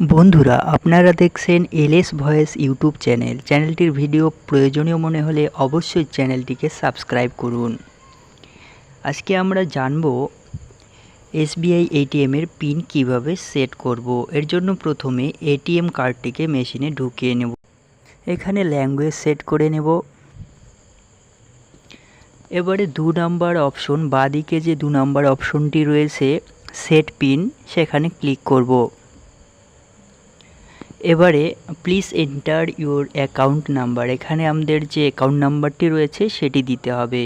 বন্ধুরা, আপনারা দেখছেন এলএস ভয়েস ইউটিউব চ্যানেল। চ্যানেলটির ভিডিও প্রয়োজনীয় মনে হলে অবশ্যই চ্যানেলটিকে সাবস্ক্রাইব করুন। আজকে আমরা জানব এসবিআই এটিএমের পিন কীভাবে সেট করব। এর জন্য প্রথমে এটিএম কার্ডটিকে মেশিনে ঢুকিয়ে নেব। এখানে ল্যাঙ্গুয়েজ সেট করে নেব। এবারে দু নাম্বার অপশন, বাঁদিকে যে দু নাম্বার অপশনটি রয়েছে, সেট পিন, সেখানে ক্লিক করব। এবারে please enter your account number এখানে আমাদের যে অ্যাকাউন্ট নাম্বারটি রয়েছে, সেটি দিতে হবে।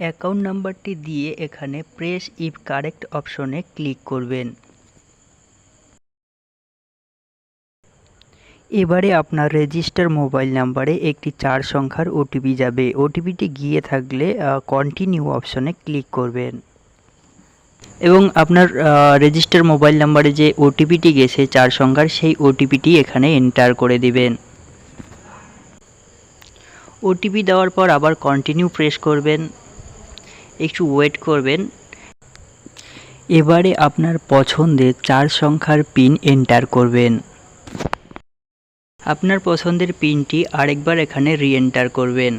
অ্যাকাউন্ট নাম্বারটি দিয়ে এখানে প্রেস ইফ কারেক্ট অপশনে ক্লিক করবেন। এবারে আপনার রেজিস্টার মোবাইল নাম্বারে একটি চার সংখ্যার ওটিপি যাবে। ওটিপিটি গিয়ে থাকলে কন্টিনিউ অপশনে ক্লিক করবেন। এবং আপনার রেজিস্টার মোবাইল নাম্বারে যে ওটিপিটি গেছে, চার সংখ্যার, সেই ওটিপিটি এখানে এন্টার করে দিবেন। ওটিপি দেওয়ার পর আবার কন্টিনিউ প্রেস করবেন। একটু ওয়েট করবেন। এবারে আপনার পছন্দের চার সংখ্যার পিন এন্টার করবেন। আপনার পছন্দের পিনটি আরেকবার এখানে রি এন্টার করবেন।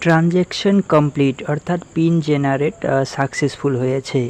ট্রানজ্যাকশন কমপ্লিট অর্থাৎ পিন জেনারেট সাকসেসফুল হয়েছে।